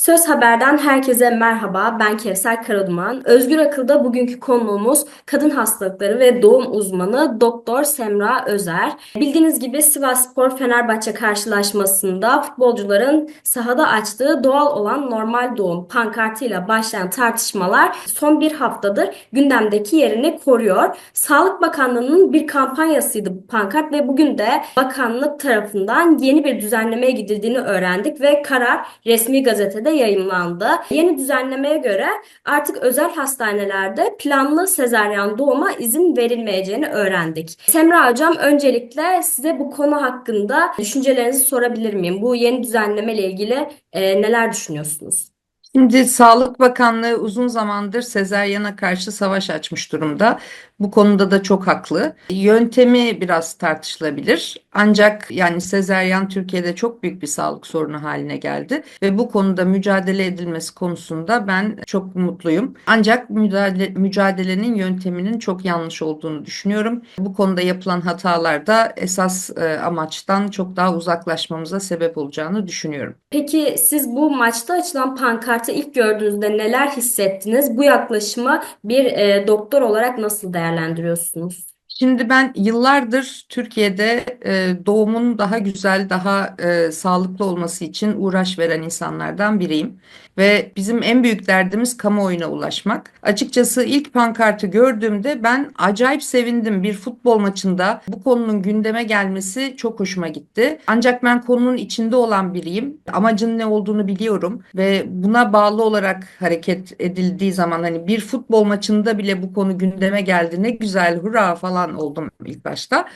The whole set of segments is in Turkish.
Söz Haber'den herkese merhaba. Ben Kevser Karaduman. Özgür Akıl'da bugünkü konuğumuz kadın hastalıkları ve doğum uzmanı Doktor Semra Özer. Bildiğiniz gibi Sivasspor Fenerbahçe karşılaşmasında futbolcuların sahada açtığı doğal olan normal doğum pankartıyla başlayan tartışmalar son bir haftadır gündemdeki yerini koruyor. Sağlık Bakanlığı'nın bir kampanyasıydı bu pankart ve bugün de bakanlık tarafından yeni bir düzenlemeye gidildiğini öğrendik ve karar resmi gazetede de yayımlandı. Yeni düzenlemeye göre artık özel hastanelerde planlı sezaryen doğuma izin verilmeyeceğini öğrendik. Semra Hocam öncelikle size bu konu hakkında düşüncelerinizi sorabilir miyim? Bu yeni düzenleme ile ilgili e, neler düşünüyorsunuz? Şimdi Sağlık Bakanlığı uzun zamandır sezaryana karşı savaş açmış durumda. Bu konuda da çok haklı. Yöntemi biraz tartışılabilir. Ancak yani sezaryen Türkiye'de çok büyük bir sağlık sorunu haline geldi ve bu konuda mücadele edilmesi konusunda ben çok mutluyum. Ancak mücadele, mücadelenin yönteminin çok yanlış olduğunu düşünüyorum. Bu konuda yapılan hatalar da esas e, amaçtan çok daha uzaklaşmamıza sebep olacağını düşünüyorum. Peki siz bu maçta açılan pankartı ilk gördüğünüzde neler hissettiniz? Bu yaklaşımı bir e, doktor olarak nasıl değerlendiriyorsunuz? değerlendiriyorsunuz? Şimdi ben yıllardır Türkiye'de e, doğumun daha güzel, daha e, sağlıklı olması için uğraş veren insanlardan biriyim. Ve bizim en büyük derdimiz kamuoyuna ulaşmak. Açıkçası ilk pankartı gördüğümde ben acayip sevindim. Bir futbol maçında bu konunun gündeme gelmesi çok hoşuma gitti. Ancak ben konunun içinde olan biriyim. Amacın ne olduğunu biliyorum ve buna bağlı olarak hareket edildiği zaman hani bir futbol maçında bile bu konu gündeme geldi. Ne güzel, hurra falan oldum ilk başta.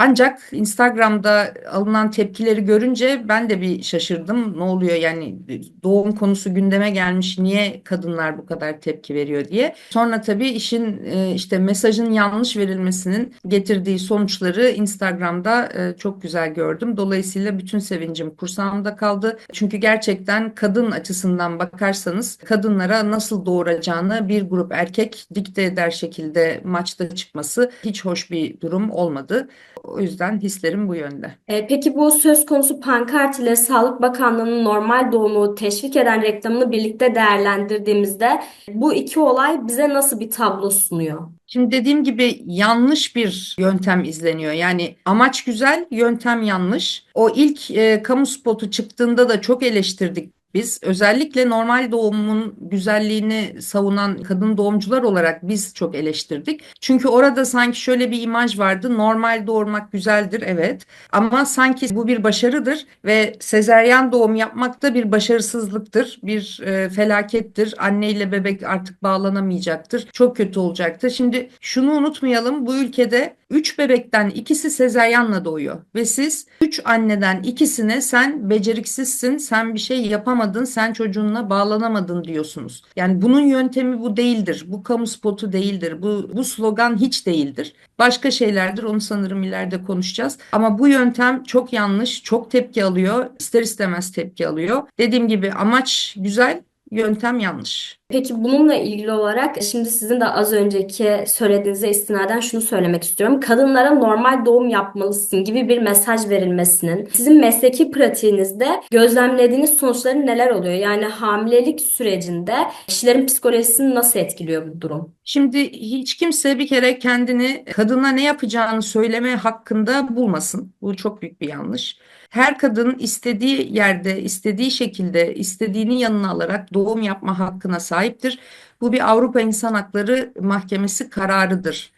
Ancak Instagram'da alınan tepkileri görünce ben de bir şaşırdım. Ne oluyor yani doğum konusu gündeme gelmiş niye kadınlar bu kadar tepki veriyor diye. Sonra tabii işin e, işte mesajın yanlış verilmesinin getirdiği sonuçları Instagram'da e, çok güzel gördüm. Dolayısıyla bütün sevincim kursağımda kaldı. Çünkü gerçekten kadın açısından bakarsanız kadınlara nasıl doğuracağını bir grup erkek dikte eder şekilde maçta çıkması hiç hoş bir durum olmadı. O yüzden hislerim bu yönde. E, peki bu söz konusu pankart ile Sağlık Bakanlığı'nın normal doğumu teşvik eden reklamını birlikte değerlendirdiğimizde bu iki olay bize nasıl bir tablo sunuyor? Şimdi dediğim gibi yanlış bir yöntem izleniyor. Yani amaç güzel, yöntem yanlış. O ilk e, kamu spotu çıktığında da çok eleştirdik biz özellikle normal doğumun güzelliğini savunan kadın doğumcular olarak biz çok eleştirdik. Çünkü orada sanki şöyle bir imaj vardı. Normal doğurmak güzeldir evet ama sanki bu bir başarıdır ve sezeryan doğum yapmak da bir başarısızlıktır, bir e, felakettir. Anne ile bebek artık bağlanamayacaktır. Çok kötü olacaktır. Şimdi şunu unutmayalım. Bu ülkede 3 bebekten ikisi sezeryanla doğuyor ve siz 3 anneden ikisine sen beceriksizsin, sen bir şey yapamadın, sen çocuğunla bağlanamadın diyorsunuz. Yani bunun yöntemi bu değildir. Bu kamu spotu değildir. Bu bu slogan hiç değildir. Başka şeylerdir. Onu sanırım ileride konuşacağız. Ama bu yöntem çok yanlış, çok tepki alıyor. İster istemez tepki alıyor. Dediğim gibi amaç güzel, yöntem yanlış. Peki bununla ilgili olarak şimdi sizin de az önceki söylediğinize istinaden şunu söylemek istiyorum. Kadınlara normal doğum yapmalısın gibi bir mesaj verilmesinin sizin mesleki pratiğinizde gözlemlediğiniz sonuçları neler oluyor? Yani hamilelik sürecinde kişilerin psikolojisini nasıl etkiliyor bu durum? Şimdi hiç kimse bir kere kendini kadına ne yapacağını söyleme hakkında bulmasın. Bu çok büyük bir yanlış. Her kadın istediği yerde, istediği şekilde, istediğini yanına alarak doğum yapma hakkına sahiptir. Bu bir Avrupa İnsan Hakları Mahkemesi kararıdır.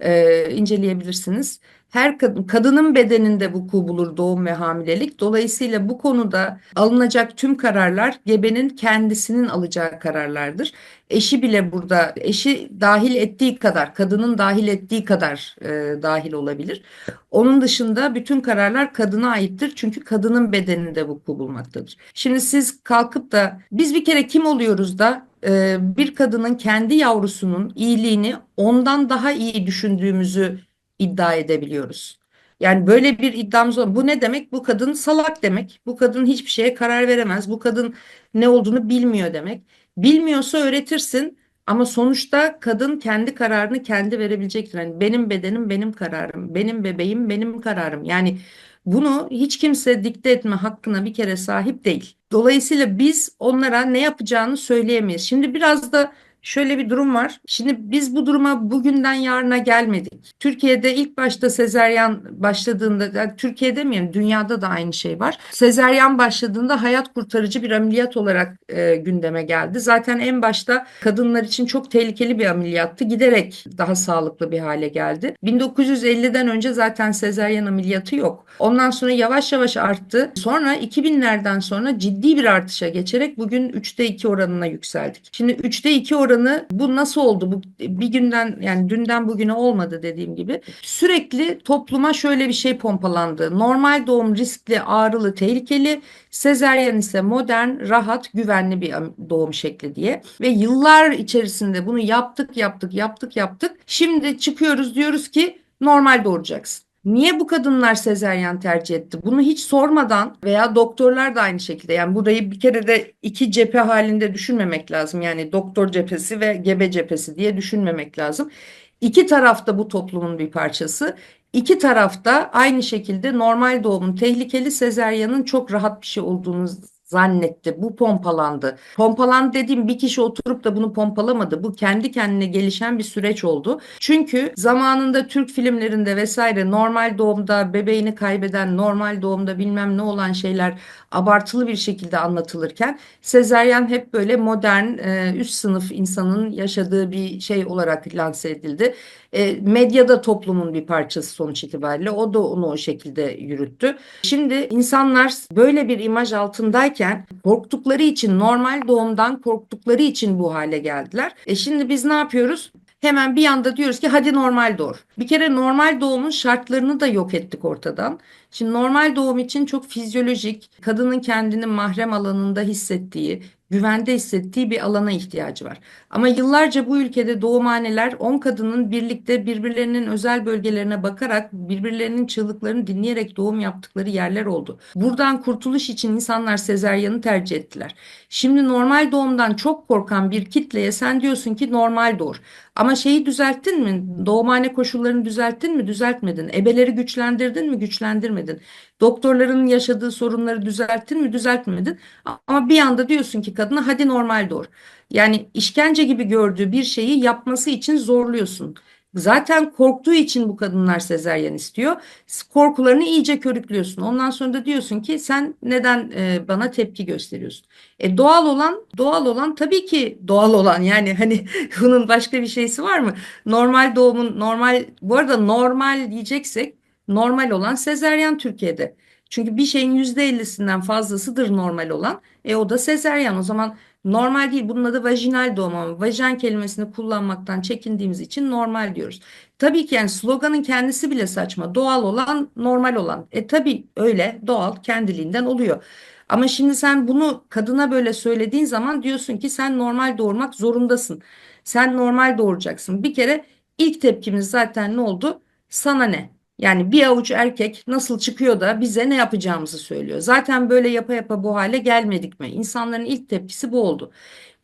Ee, inceleyebilirsiniz her kadın, kadının bedeninde vuku bulur doğum ve hamilelik. Dolayısıyla bu konuda alınacak tüm kararlar gebenin kendisinin alacağı kararlardır. Eşi bile burada eşi dahil ettiği kadar, kadının dahil ettiği kadar e, dahil olabilir. Onun dışında bütün kararlar kadına aittir. Çünkü kadının bedeninde vuku bulmaktadır. Şimdi siz kalkıp da biz bir kere kim oluyoruz da e, bir kadının kendi yavrusunun iyiliğini ondan daha iyi düşündüğümüzü iddia edebiliyoruz. Yani böyle bir iddiamız var. Bu ne demek? Bu kadın salak demek. Bu kadın hiçbir şeye karar veremez. Bu kadın ne olduğunu bilmiyor demek. Bilmiyorsa öğretirsin ama sonuçta kadın kendi kararını kendi verebilecektir. Yani benim bedenim benim kararım, benim bebeğim benim kararım. Yani Bunu hiç kimse dikte etme hakkına bir kere sahip değil. Dolayısıyla biz onlara ne yapacağını söyleyemeyiz. Şimdi biraz da Şöyle bir durum var. Şimdi biz bu duruma bugünden yarına gelmedik. Türkiye'de ilk başta sezeryan başladığında, yani Türkiye'de mi dünyada da aynı şey var. Sezeryan başladığında hayat kurtarıcı bir ameliyat olarak e, gündeme geldi. Zaten en başta kadınlar için çok tehlikeli bir ameliyattı. Giderek daha sağlıklı bir hale geldi. 1950'den önce zaten sezeryan ameliyatı yok. Ondan sonra yavaş yavaş arttı. Sonra 2000'lerden sonra ciddi bir artışa geçerek bugün 3'te 2 oranına yükseldik. Şimdi 3'te 2 oranı oranı bu nasıl oldu? Bu bir günden yani dünden bugüne olmadı dediğim gibi. Sürekli topluma şöyle bir şey pompalandı. Normal doğum riskli, ağrılı, tehlikeli. Sezeryen ise modern, rahat, güvenli bir doğum şekli diye. Ve yıllar içerisinde bunu yaptık, yaptık, yaptık, yaptık. Şimdi çıkıyoruz diyoruz ki normal doğuracaksın. Niye bu kadınlar sezeryan tercih etti? Bunu hiç sormadan veya doktorlar da aynı şekilde. Yani burayı bir kere de iki cephe halinde düşünmemek lazım. Yani doktor cephesi ve gebe cephesi diye düşünmemek lazım. İki tarafta bu toplumun bir parçası. İki tarafta aynı şekilde normal doğumun tehlikeli sezeryanın çok rahat bir şey olduğunu zannetti. Bu pompalandı. Pompalandı dediğim bir kişi oturup da bunu pompalamadı. Bu kendi kendine gelişen bir süreç oldu. Çünkü zamanında Türk filmlerinde vesaire normal doğumda bebeğini kaybeden, normal doğumda bilmem ne olan şeyler abartılı bir şekilde anlatılırken sezeryan hep böyle modern e, üst sınıf insanın yaşadığı bir şey olarak lanse edildi. E, medyada toplumun bir parçası sonuç itibariyle o da onu o şekilde yürüttü. Şimdi insanlar böyle bir imaj altındayken korktukları için normal doğumdan korktukları için bu hale geldiler. E şimdi biz ne yapıyoruz? Hemen bir anda diyoruz ki hadi normal doğur. Bir kere normal doğumun şartlarını da yok ettik ortadan. Şimdi normal doğum için çok fizyolojik, kadının kendini mahrem alanında hissettiği, güvende hissettiği bir alana ihtiyacı var. Ama yıllarca bu ülkede doğumhaneler 10 kadının birlikte birbirlerinin özel bölgelerine bakarak birbirlerinin çığlıklarını dinleyerek doğum yaptıkları yerler oldu. Buradan kurtuluş için insanlar sezeryanı tercih ettiler. Şimdi normal doğumdan çok korkan bir kitleye sen diyorsun ki normal doğur. Ama şeyi düzelttin mi? Doğumhane koşullarını düzelttin mi? Düzeltmedin. Ebeleri güçlendirdin mi? Güçlendirmedin. Doktorların yaşadığı sorunları düzelttin mi? Düzeltmedin. Ama bir anda diyorsun ki kadına hadi normal doğur. Yani işkence gibi gördüğü bir şeyi yapması için zorluyorsun. Zaten korktuğu için bu kadınlar sezeryen istiyor. Korkularını iyice körüklüyorsun. Ondan sonra da diyorsun ki sen neden e, bana tepki gösteriyorsun? E, doğal olan, doğal olan tabii ki doğal olan. Yani hani bunun başka bir şeysi var mı? Normal doğumun normal bu arada normal diyeceksek normal olan sezeryan Türkiye'de. Çünkü bir şeyin yüzde ellisinden fazlasıdır normal olan. E o da sezeryan. O zaman Normal değil. Bunun adı vajinal doğum ama vajin kelimesini kullanmaktan çekindiğimiz için normal diyoruz. Tabii ki yani sloganın kendisi bile saçma. Doğal olan, normal olan. E tabii öyle doğal kendiliğinden oluyor. Ama şimdi sen bunu kadına böyle söylediğin zaman diyorsun ki sen normal doğurmak zorundasın. Sen normal doğuracaksın. Bir kere ilk tepkimiz zaten ne oldu? Sana ne? Yani bir avuç erkek nasıl çıkıyor da bize ne yapacağımızı söylüyor. Zaten böyle yapa yapa bu hale gelmedik mi? İnsanların ilk tepkisi bu oldu.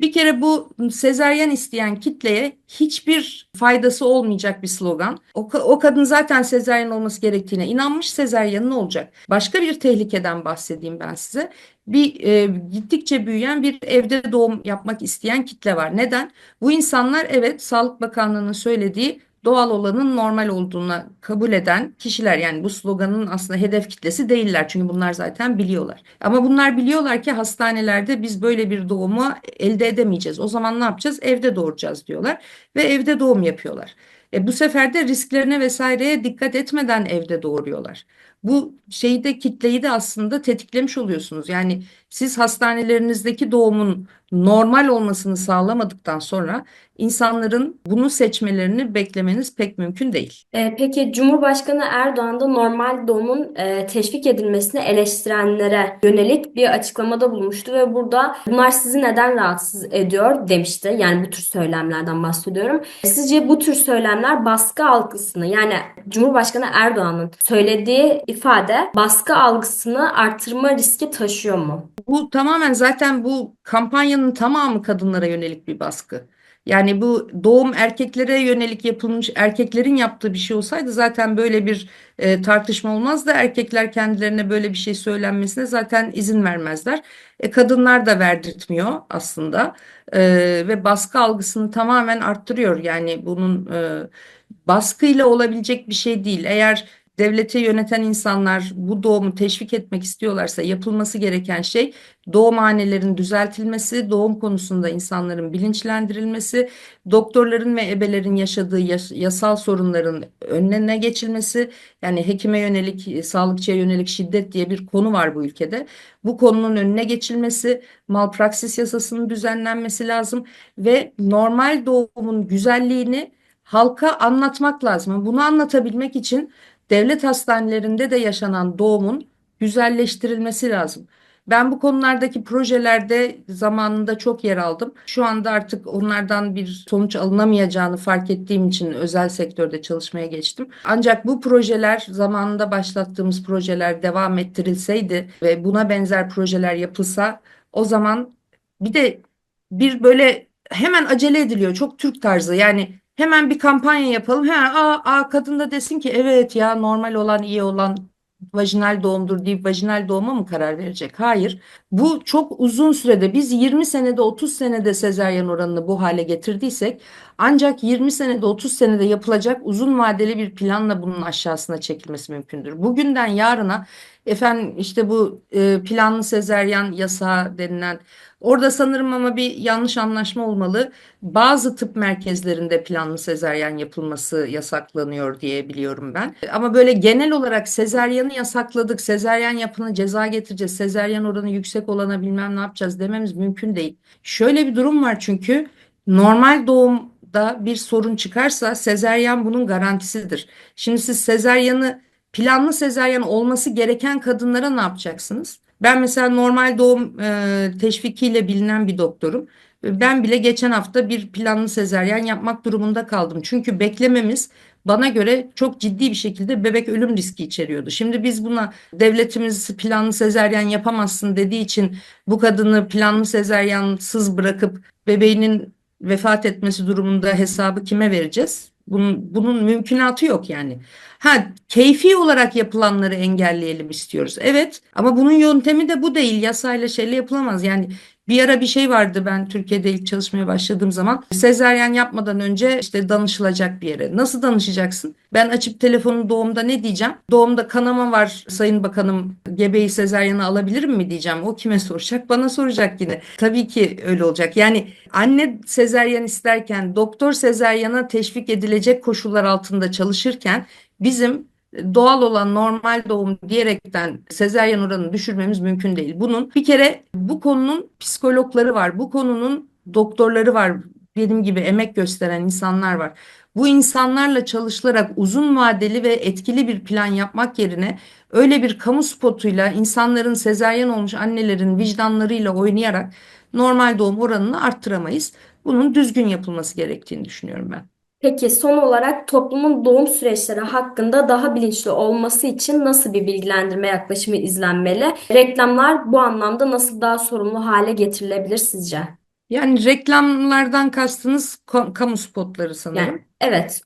Bir kere bu sezeryen isteyen kitleye hiçbir faydası olmayacak bir slogan. O, o kadın zaten sezeryen olması gerektiğine inanmış sezeryenin olacak. Başka bir tehlikeden bahsedeyim ben size. Bir e, gittikçe büyüyen bir evde doğum yapmak isteyen kitle var. Neden? Bu insanlar evet Sağlık Bakanlığı'nın söylediği doğal olanın normal olduğuna kabul eden kişiler yani bu sloganın aslında hedef kitlesi değiller çünkü bunlar zaten biliyorlar. Ama bunlar biliyorlar ki hastanelerde biz böyle bir doğumu elde edemeyeceğiz. O zaman ne yapacağız? Evde doğuracağız diyorlar ve evde doğum yapıyorlar. E bu sefer de risklerine vesaireye dikkat etmeden evde doğuruyorlar. Bu şeyi de kitleyi de aslında tetiklemiş oluyorsunuz. Yani siz hastanelerinizdeki doğumun normal olmasını sağlamadıktan sonra insanların bunu seçmelerini beklemeniz pek mümkün değil. E, peki Cumhurbaşkanı Erdoğan da normal doğumun e, teşvik edilmesini eleştirenlere yönelik bir açıklamada bulmuştu ve burada bunlar sizi neden rahatsız ediyor demişti. Yani bu tür söylemlerden bahsediyorum. Sizce bu tür söylemler baskı algısını yani Cumhurbaşkanı Erdoğan'ın söylediği ifade baskı algısını artırma riski taşıyor mu? Bu tamamen zaten bu kampanyanın tamamı kadınlara yönelik bir baskı. Yani bu doğum erkeklere yönelik yapılmış, erkeklerin yaptığı bir şey olsaydı zaten böyle bir e, tartışma olmazdı. Erkekler kendilerine böyle bir şey söylenmesine zaten izin vermezler. E, kadınlar da verdirtmiyor aslında E, ve baskı algısını tamamen arttırıyor. Yani bunun e, baskıyla olabilecek bir şey değil. Eğer devleti yöneten insanlar bu doğumu teşvik etmek istiyorlarsa yapılması gereken şey doğumhanelerin düzeltilmesi, doğum konusunda insanların bilinçlendirilmesi, doktorların ve ebelerin yaşadığı yas yasal sorunların önüne geçilmesi, yani hekime yönelik, sağlıkçıya yönelik şiddet diye bir konu var bu ülkede. Bu konunun önüne geçilmesi, malpraksis yasasının düzenlenmesi lazım ve normal doğumun güzelliğini halka anlatmak lazım. Bunu anlatabilmek için devlet hastanelerinde de yaşanan doğumun güzelleştirilmesi lazım. Ben bu konulardaki projelerde zamanında çok yer aldım. Şu anda artık onlardan bir sonuç alınamayacağını fark ettiğim için özel sektörde çalışmaya geçtim. Ancak bu projeler zamanında başlattığımız projeler devam ettirilseydi ve buna benzer projeler yapılsa o zaman bir de bir böyle hemen acele ediliyor. Çok Türk tarzı yani Hemen bir kampanya yapalım. Hemen aa, aa, kadın da desin ki evet ya normal olan iyi olan vajinal doğumdur deyip vajinal doğuma mı karar verecek? Hayır. Bu çok uzun sürede biz 20 senede 30 senede sezaryen oranını bu hale getirdiysek ancak 20 senede 30 senede yapılacak uzun vadeli bir planla bunun aşağısına çekilmesi mümkündür. Bugünden yarına efendim işte bu e, planlı sezeryan yasağı denilen Orada sanırım ama bir yanlış anlaşma olmalı. Bazı tıp merkezlerinde planlı sezaryen yapılması yasaklanıyor diye biliyorum ben. Ama böyle genel olarak sezaryanı yasakladık. Sezaryen yapına ceza getireceğiz. Sezaryen oranı yüksek olana bilmem ne yapacağız dememiz mümkün değil. Şöyle bir durum var çünkü normal doğumda bir sorun çıkarsa sezaryen bunun garantisidir. Şimdi siz sezaryanı planlı sezaryen olması gereken kadınlara ne yapacaksınız? Ben mesela normal doğum e, teşvikiyle bilinen bir doktorum. Ben bile geçen hafta bir planlı sezeryan yapmak durumunda kaldım. Çünkü beklememiz bana göre çok ciddi bir şekilde bebek ölüm riski içeriyordu. Şimdi biz buna devletimiz planlı sezeryan yapamazsın dediği için bu kadını planlı sezeryansız bırakıp bebeğinin vefat etmesi durumunda hesabı kime vereceğiz? Bunun, bunun mümkünatı yok yani. Ha, keyfi olarak yapılanları engelleyelim istiyoruz. Evet ama bunun yöntemi de bu değil. Yasayla şeyle yapılamaz. Yani bir ara bir şey vardı ben Türkiye'de ilk çalışmaya başladığım zaman. Sezaryen yapmadan önce işte danışılacak bir yere. Nasıl danışacaksın? Ben açıp telefonu doğumda ne diyeceğim? Doğumda kanama var Sayın Bakanım gebeyi sezaryanı alabilirim mi diyeceğim. O kime soracak? Bana soracak yine. Tabii ki öyle olacak. Yani anne sezaryen isterken doktor sezaryana teşvik edilecek koşullar altında çalışırken bizim doğal olan normal doğum diyerekten sezeryan oranını düşürmemiz mümkün değil. Bunun bir kere bu konunun psikologları var. Bu konunun doktorları var. Benim gibi emek gösteren insanlar var. Bu insanlarla çalışılarak uzun vadeli ve etkili bir plan yapmak yerine öyle bir kamu spotuyla insanların sezeryan olmuş annelerin vicdanlarıyla oynayarak normal doğum oranını arttıramayız. Bunun düzgün yapılması gerektiğini düşünüyorum ben. Peki son olarak toplumun doğum süreçleri hakkında daha bilinçli olması için nasıl bir bilgilendirme yaklaşımı izlenmeli? Reklamlar bu anlamda nasıl daha sorumlu hale getirilebilir sizce? Yani reklamlardan kastınız kamu spotları sanırım. Yani evet.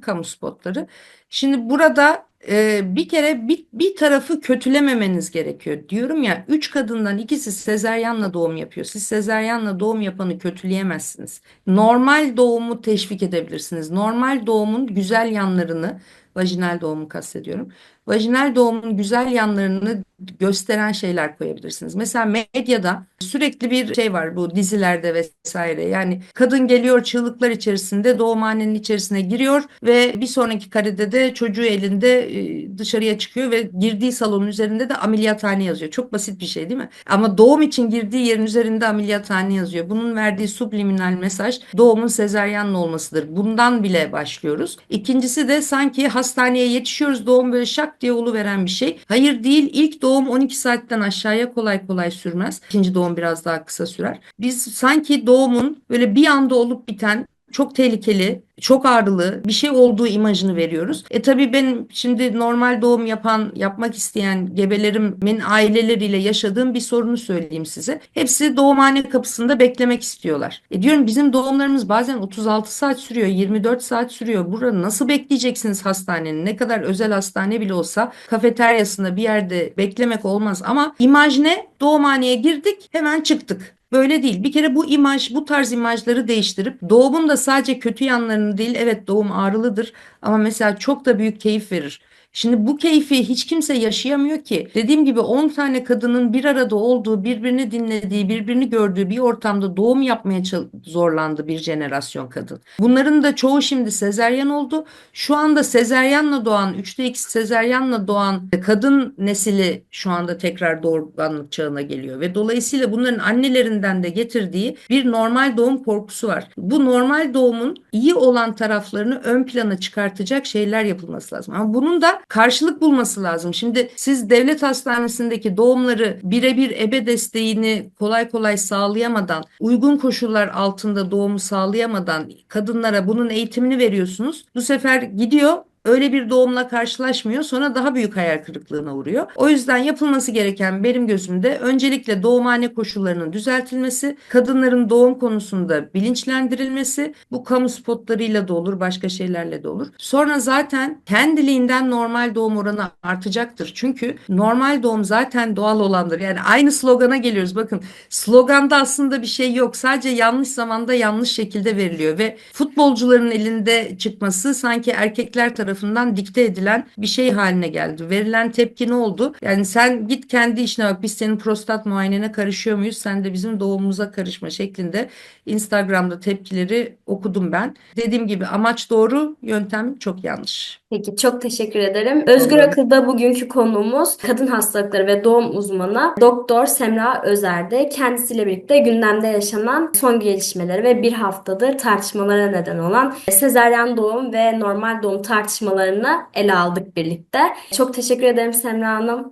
Kamu spotları. Şimdi burada e, bir kere bir, bir tarafı kötülememeniz gerekiyor. Diyorum ya üç kadından ikisi sezeryanla doğum yapıyor. Siz sezeryanla doğum yapanı kötüleyemezsiniz. Normal doğumu teşvik edebilirsiniz. Normal doğumun güzel yanlarını, vajinal doğumu kastediyorum. Vajinal doğumun güzel yanlarını gösteren şeyler koyabilirsiniz. Mesela medyada sürekli bir şey var bu dizilerde vesaire. Yani kadın geliyor çığlıklar içerisinde doğumhanenin içerisine giriyor ve bir sonraki karede de çocuğu elinde e, dışarıya çıkıyor ve girdiği salonun üzerinde de ameliyathane yazıyor. Çok basit bir şey değil mi? Ama doğum için girdiği yerin üzerinde ameliyathane yazıyor. Bunun verdiği subliminal mesaj doğumun sezaryenle olmasıdır. Bundan bile başlıyoruz. İkincisi de sanki hastaneye yetişiyoruz doğum böyle şak diye veren bir şey. Hayır değil ilk doğum 12 saatten aşağıya kolay kolay sürmez. İkinci doğum biraz daha kısa sürer. Biz sanki doğumun böyle bir anda olup biten çok tehlikeli, çok ağrılı bir şey olduğu imajını veriyoruz. E tabii benim şimdi normal doğum yapan, yapmak isteyen gebelerimin aileleriyle yaşadığım bir sorunu söyleyeyim size. Hepsi doğumhane kapısında beklemek istiyorlar. E diyorum bizim doğumlarımız bazen 36 saat sürüyor, 24 saat sürüyor. Burada nasıl bekleyeceksiniz hastanenin? Ne kadar özel hastane bile olsa kafeteryasında bir yerde beklemek olmaz ama imaj ne? Doğumhaneye girdik, hemen çıktık. Böyle değil. Bir kere bu imaj, bu tarz imajları değiştirip doğumun da sadece kötü yanlarını değil, evet doğum ağrılıdır ama mesela çok da büyük keyif verir. Şimdi bu keyfi hiç kimse yaşayamıyor ki. Dediğim gibi 10 tane kadının bir arada olduğu, birbirini dinlediği, birbirini gördüğü bir ortamda doğum yapmaya zorlandı bir jenerasyon kadın. Bunların da çoğu şimdi sezeryan oldu. Şu anda sezeryanla doğan, 3'te 2 sezeryanla doğan kadın nesili şu anda tekrar doğurganlık çağına geliyor ve dolayısıyla bunların annelerinden de getirdiği bir normal doğum korkusu var. Bu normal doğumun iyi olan taraflarını ön plana çıkartacak şeyler yapılması lazım. Ama bunun da karşılık bulması lazım. Şimdi siz devlet hastanesindeki doğumları birebir ebe desteğini kolay kolay sağlayamadan, uygun koşullar altında doğumu sağlayamadan kadınlara bunun eğitimini veriyorsunuz. Bu sefer gidiyor öyle bir doğumla karşılaşmıyor sonra daha büyük hayal kırıklığına uğruyor. O yüzden yapılması gereken benim gözümde öncelikle doğumhane koşullarının düzeltilmesi, kadınların doğum konusunda bilinçlendirilmesi, bu kamu spotlarıyla da olur, başka şeylerle de olur. Sonra zaten kendiliğinden normal doğum oranı artacaktır. Çünkü normal doğum zaten doğal olandır. Yani aynı slogana geliyoruz. Bakın sloganda aslında bir şey yok. Sadece yanlış zamanda yanlış şekilde veriliyor ve futbolcuların elinde çıkması sanki erkekler tarafından tarafından dikte edilen bir şey haline geldi. Verilen tepki ne oldu? Yani sen git kendi işine bak biz senin prostat muayenene karışıyor muyuz? Sen de bizim doğumumuza karışma şeklinde Instagram'da tepkileri okudum ben. Dediğim gibi amaç doğru, yöntem çok yanlış. Peki çok teşekkür ederim. Özgür. Akıl'da bugünkü konuğumuz kadın hastalıkları ve doğum uzmanı Doktor Semra Özer'de. Kendisiyle birlikte gündemde yaşanan son gelişmeleri ve bir haftadır tartışmalara neden olan sezaryen doğum ve normal doğum tartışmalarını ele aldık birlikte. Çok teşekkür ederim Semra Hanım.